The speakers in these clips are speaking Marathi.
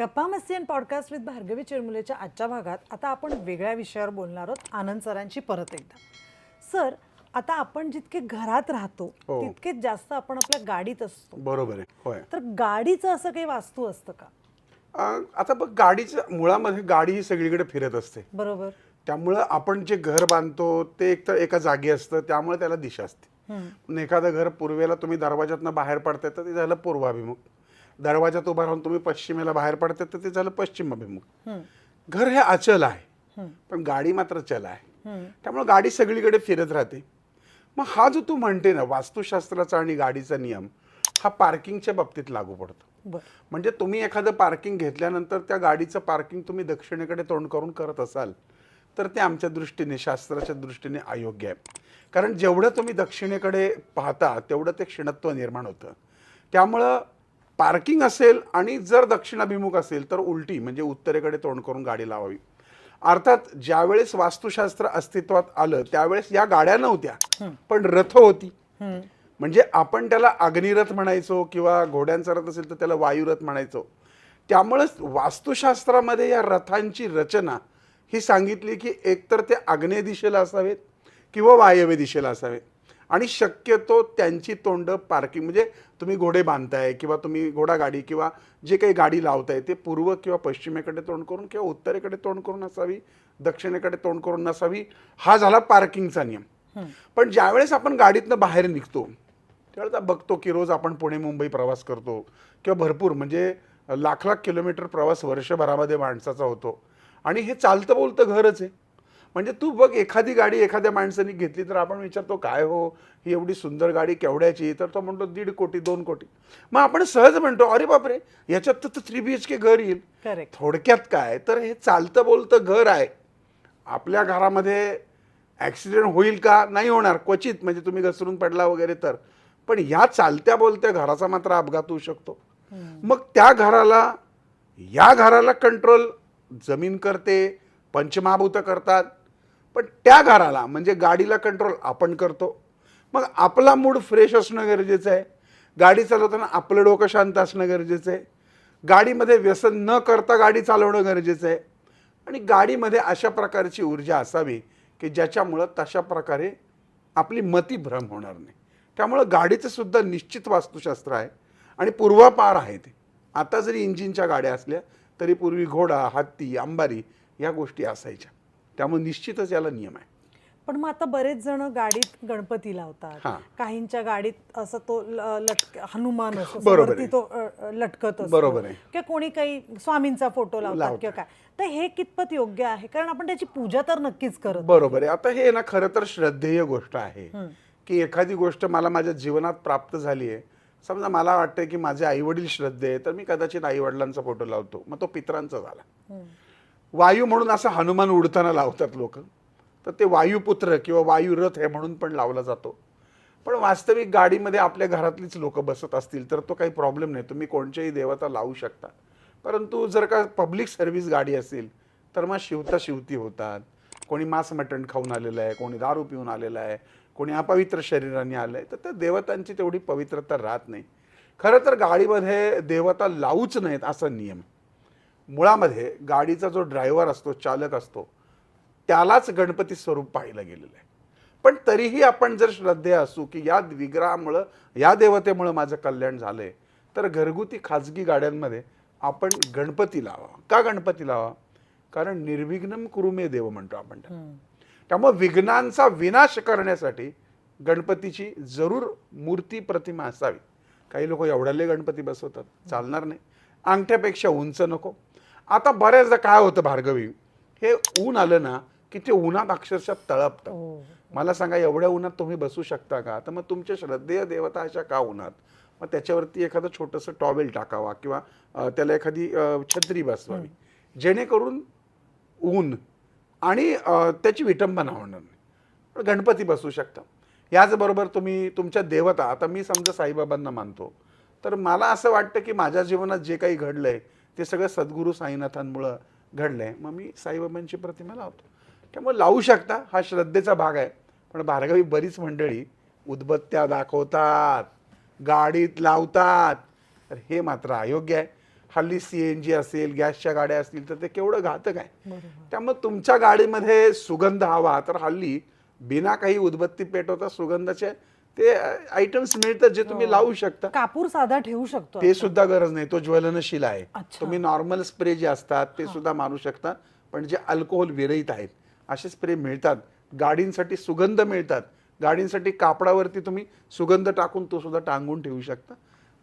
गप्पा मस्ती अँड पॉडकास्ट विथ भार्गवी चिरमुलेच्या आजच्या भागात आता आपण वेगळ्या विषयावर बोलणार आहोत. आनंद सरांची परत एकदा. सर आता आपण जितके घरात राहतो हो. तितकेच जास्त आपण आपल्या गाडीत असतो. बरोबर आहे. होय. तर गाडीचं असं काही वास्तू असतं का? अं, आता बघ गाडीचं मुळामध्ये गाडी ही सगळीकडे फिरत असते. बरोबर. त्यामुळं आपण जे घर बांधतो ते एकतर एका जागी असतं त्यामुळे त्याला दिशा असते. पण एखादं घर पूर्वेला तुम्ही दरवाजातनं बाहेर पडताय तर ते झालं पूर्वाभिमुख. दरवाजात उभा राहून तुम्ही पश्चिमेला बाहेर पडताय तर ते झालं पश्चिम अभिमुख घर हे अचल आहे पण गाडी मात्र चल आहे. त्यामुळे गाडी सगळीकडे फिरत राहते. मग हा जो तू म्हणते ना वास्तुशास्त्राचा आणि गाडीचा नियम हा पार्किंगच्या बाबतीत लागू पडतो. म्हणजे तुम्ही एखादं पार्किंग घेतल्यानंतर त्या गाडीचं पार्किंग तुम्ही दक्षिणेकडे तोंड करून करत असाल तर ते आमच्या दृष्टीने शास्त्राच्या दृष्टीने अयोग्य आहे. कारण जेवढं तुम्ही दक्षिणेकडे पाहता तेवढं ते क्षणत्व निर्माण होतं. त्यामुळं पार्किंग असेल आणि जर दक्षिणाभिमुख असेल तर उलटी म्हणजे उत्तरेकडे तोंड करून गाडी लावावी. अर्थात ज्यावेळेस वास्तुशास्त्र अस्तित्वात आलं त्यावेळेस या गाड्या नव्हत्या पण रथ होती. म्हणजे आपण त्याला अग्निरथ म्हणायचो किंवा घोड्यांचा रथ असेल तर त्याला वायुरथ म्हणायचो. त्यामुळेच वास्तुशास्त्रामध्ये या रथांची रचना ही सांगितली की एकतर ते आग्नेय दिशेला असावेत किंवा वायव्य दिशेला असावेत. आणि शक्यतो त्यांची तोंड पार्किंग म्हणजे तुम्ही घोडे बांधताय किंवा तुम्ही घोडागाडी किंवा जे काही गाडी लावताय ते पूर्व किंवा पश्चिमेकडे तोंड करून किंवा उत्तरेकडे तोंड करून असावी दक्षिणेकडे तोंड करून नसावी हा झाला पार्किंगचा नियम. पण ज्यावेळेस आपण गाडीतनं बाहेर निघतो त्यावेळेस बघतो की रोज आपण पुणे मुंबई प्रवास करतो किंवा भरपूर म्हणजे लाख लाख किलोमीटर प्रवास वर्षभरामध्ये माणसाचा होतो. आणि हे चालतं बोलतं घरच आहे. म्हणजे तू बघ एखादी गाडी एखाद्या माणसाने घेतली तर आपण विचारतो काय हो? ही एवढी सुंदर गाडी केवढ्याची? तर तो म्हणतो दीड कोटी दोन कोटी. मग आपण सहज म्हणतो अरे बापरे! याच्यात तर थ्री बी एच के घर येईल. थोडक्यात काय? तर हे चालतं बोलतं घर आहे. आपल्या घरामध्ये ॲक्सिडेंट होईल का? नाही होणार क्वचित. म्हणजे तुम्ही घसरून पडला वगैरे तर. पण या चालत्या बोलत्या घराचा मात्र अपघात होऊ शकतो. मग त्या घराला या घराला कंट्रोल जमीन करते पंचमहाभूत करतात. पण त्या घराला म्हणजे गाडीला कंट्रोल आपण करतो. मग आपला मूड फ्रेश असणं गरजेचं आहे. गाडी चालवताना आपलं डोकं शांत असणं गरजेचं आहे. गाडीमध्ये व्यसन न करता गाडी चालवणं गरजेचं आहे. आणि गाडीमध्ये अशा प्रकारची ऊर्जा असावी की ज्याच्यामुळं तशा प्रकारे आपली मती भ्रम होणार नाही. त्यामुळं गाडीचं सुद्धा निश्चित वास्तुशास्त्र आहे आणि पूर्वापार आहे ते. आता जरी इंजिनच्या गाड्या असल्या तरी पूर्वी घोडा हत्ती अंबारी या गोष्टी असायच्या. त्यामुळे निश्चितच याला नियम आहे. पण मग आता बरेच जण गाडीत गणपती लावतात. हा. काहींच्या गाडीत असं तो ल- लटक हनुमान असतो बरोबर वरती आहे. तो अ, अ, लटकत असतो. बरोबर आहे. किंवा कोणी काही स्वामींचा फोटो लावतात लावतात. किंवा काय. तर हे कितपत योग्य आहे? कारण आपण त्याची पूजा तर नक्कीच करत बरोबर आहे. आता हे ना खरं तर श्रद्धेय गोष्ट आहे की एखादी गोष्ट मला माझ्या जीवनात प्राप्त झाली आहे. समजा मला वाटतं की माझे आईवडील श्रद्धे आहे तर मी कदाचित आईवडिलांचा फोटो लावतो. मग तो पितरांचा झाला. वायू म्हणून असं हनुमान उडताना लावतात लोक. तर ते वायुपुत्र किंवा वायुरथ हे म्हणून पण लावला जातो. पण वास्तविक गाडीमध्ये आपल्या घरातलीच लोक बसत असतील तर तो काही प्रॉब्लेम नाही. तुम्ही कोणत्याही देवता लावू शकता. परंतु जर का पब्लिक सर्व्हिस गाडी असेल तर मग शिवता शिवती होतात. कोणी मांस मटण खाऊन आलेलं आहे कोणी दारू पिऊन आलेलं आहे कोणी अपवित्र शरीराने आलं आहे तर त्या देवतांची तेवढी पवित्रता राहत नाही. खरं तर गाडीमध्ये देवता लावूच नाहीत असा नियम. आहे. मुळामध्ये गाडीचा जो ड्रायव्हर असतो चालक असतो त्यालाच गणपती स्वरूप पाहिलं गेलेलं आहे. पण तरीही आपण जर श्रद्धे असू की या विग्रहामुळं या देवतेमुळं माझं कल्याण झालंय तर घरगुती खाजगी गाड्यांमध्ये आपण गणपती लावा. का गणपती लावा? कारण निर्विघ्नम कुरुमे देव म्हणतो आपण. त्यामुळे विघ्नांचा विनाश करण्यासाठी गणपतीची जरूर मूर्ती प्रतिमा असावी. काही लोक एवढ्याले गणपती बसवतात चालणार नाही. अंगठ्यापेक्षा उंच नको. आता बऱ्याचदा काय होतं भार्गवी हे ऊन आलं ना की ते उन्हात अक्षरशः तळपतं. हो. मला सांगा एवढ्या उन्हात तुम्ही बसू शकता का? तर मग तुमच्या श्रद्धेय देवता अशा का उन्हात? मग त्याच्यावरती एखादं छोटंसं टॉवेल टाकावा किंवा त्याला एखादी छत्री बसवावी. जेणेकरून ऊन आणि त्याची विटंबना होणार नाही. पण गणपती बसू शकता. याचबरोबर तुम्ही तुमच्या देवता आता मी समजा साईबाबांना मानतो तर मला असं वाटतं की माझ्या जीवनात जे काही घडलंय ते सगळं सद्गुरू साईनाथांमुळं घडलंय. मग मी साईबाबांची प्रतिमा लावतो. त्यामुळे लावू शकता हा श्रद्धेचा भाग आहे. पण भार्गवी बरीच मंडळी उदबत्त्या दाखवतात गाडीत लावतात. तर हे मात्र अयोग्य आहे. हल्ली सी एन जी असेल गॅसच्या गाड्या असतील तर ते केवढं घातक आहे. त्यामुळे तुमच्या गाडीमध्ये सुगंध हवा. तर हल्ली बिना काही उदबत्ती पेटवता सुगंधाचे ते आयटम्स मिळतात जे तुम्ही लावू शकता. कापूर साधा ठेवू शकतो ते सुद्धा गरज नाही. तो ज्वलनशील आहे. तुम्ही नॉर्मल स्प्रे जे असतात ते सुद्धा मारू शकता. पण जे अल्कोहोल विरहित आहेत असे स्प्रे मिळतात. गाडींसाठी सुगंध मिळतात. गाडींसाठी कापडावरती तुम्ही सुगंध टाकून तो सुद्धा टांगून ठेवू शकता.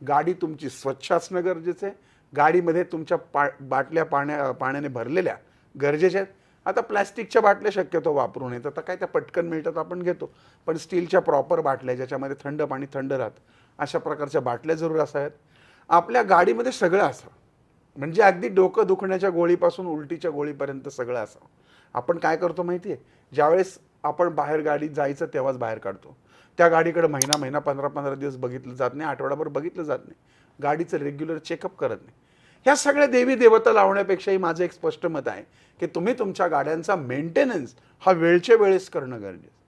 गाडी तुमची स्वच्छ असणं गरजेचं आहे. गाडीमध्ये तुमच्या पा बाटल्या पाण्या पाण्याने भरलेल्या गरजेच्या आहेत. आता प्लॅस्टिकच्या बाटल्या शक्यतो वापरू नयेत. आता काय त्या पटकन मिळतात आपण घेतो. पण स्टीलच्या प्रॉपर बाटल्या ज्याच्यामध्ये थंड पाणी थंड राहतं अशा प्रकारच्या बाटल्या जरूर असाव्यात. आपल्या गाडीमध्ये सगळं असावं. म्हणजे अगदी डोकं दुखण्याच्या गोळीपासून उलटीच्या गोळीपर्यंत सगळं असावं. आपण काय करतो माहिती आहे ज्यावेळेस आपण बाहेर गाडीत जायचं तेव्हाच बाहेर काढतो. त्या गाडीकडे महिना महिना पंधरा पंधरा दिवस बघितलं जात नाही आठवडाभर बघितलं जात नाही. गाडीचं रेग्युलर चेकअप करत नाही. ह्या सगळ्या देवी देवता लावण्यापेक्षाही माझं एक स्पष्ट मत आहे की तुम्ही तुमच्या गाड्यांचा मेंटेनन्स हा वेळच्या वेळेस करणं गरजेचं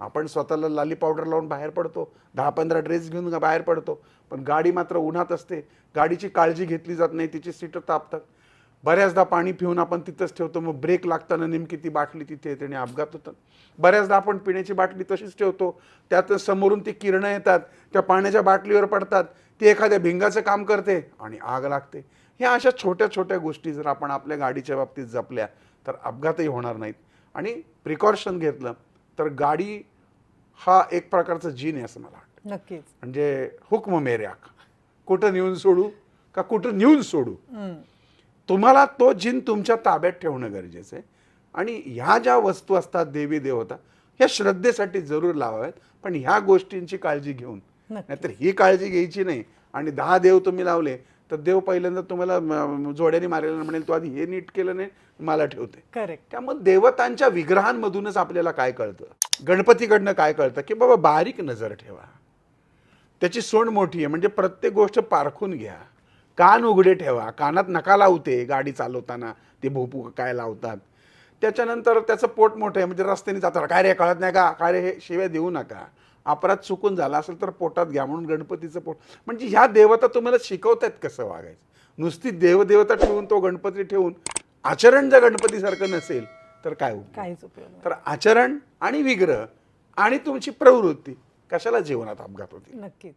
आपण स्वतःला लाली पावडर लावून बाहेर पडतो दहा पंधरा ड्रेस घेऊन बाहेर पडतो पण गाडी मात्र उन्हात असते गाडीची काळजी घेतली जात नाही तिची सीटं तापतात. बऱ्याचदा पाणी पिऊन आपण तिथंच ठेवतो मग ब्रेक लागताना नेमकी ती बाटली तिथे येते आणि अपघात होतात. बऱ्याचदा आपण पिण्याची बाटली तशीच ठेवतो त्यात समोरून ती किरणं येतात त्या पाण्याच्या बाटलीवर पडतात ती एखाद्या भिंगाचं काम करते आणि आग लागते. ह्या अशा छोट्या छोट्या गोष्टी जर आपण आपल्या गाडीच्या बाबतीत जपल्या तर अपघातही होणार नाहीत. आणि प्रिकॉशन घेतलं तर गाडी हा एक प्रकारचं जीन आहे असं मला वाटतं. नक्कीच. म्हणजे हुकम मेऱ्याक कुठं नेऊन सोडू का कुठं नेऊन सोडू. तुम्हाला तो जिन तुमच्या ताब्यात ठेवणं गरजेचं आहे. आणि ह्या ज्या वस्तू असतात देवी देवता ह्या श्रद्धेसाठी जरूर लावाव्यात. पण ह्या गोष्टींची काळजी घेऊन. नाहीतर ही काळजी घ्यायची नाही. आणि दहा देव तुम्ही लावले तर देव पहिल्यांदा तुम्हाला जोड्याने मारायला म्हणेल तू आधी हे नीट केलं नाही मला ठेवते. करेक्ट त्यामुळे देवतांच्या विग्रहांमधूनच आपल्याला काय कळतं? गणपतीकडनं काय कळतं? की बाबा बारीक नजर ठेवा. त्याची सोंड मोठी आहे. म्हणजे प्रत्येक गोष्ट पारखून घ्या. कान उघडे ठेवा. कानात नका लावते गाडी चालवताना. ते भोपू काय लावतात? त्याच्यानंतर त्याचं पोट मोठं आहे. म्हणजे रस्त्याने जाताना काय रे कळत नाही का? काय रे हे शिव्या देऊ नका. अपराध चुकून झाला असेल तर पोटात घ्या म्हणून गणपतीचं पोट म्हणजे ह्या देवता तुम्हाला शिकवतायत कसं वागायचं नुसती देवदेवता ठेवून तो गणपती ठेवून आचरण जर गणपतीसारखं नसेल तर काय? काहीच उपयोग. तर आचरण आणि विग्रह आणि तुमची प्रवृत्ती कशाला जीवनात अपघात होतील नक्कीच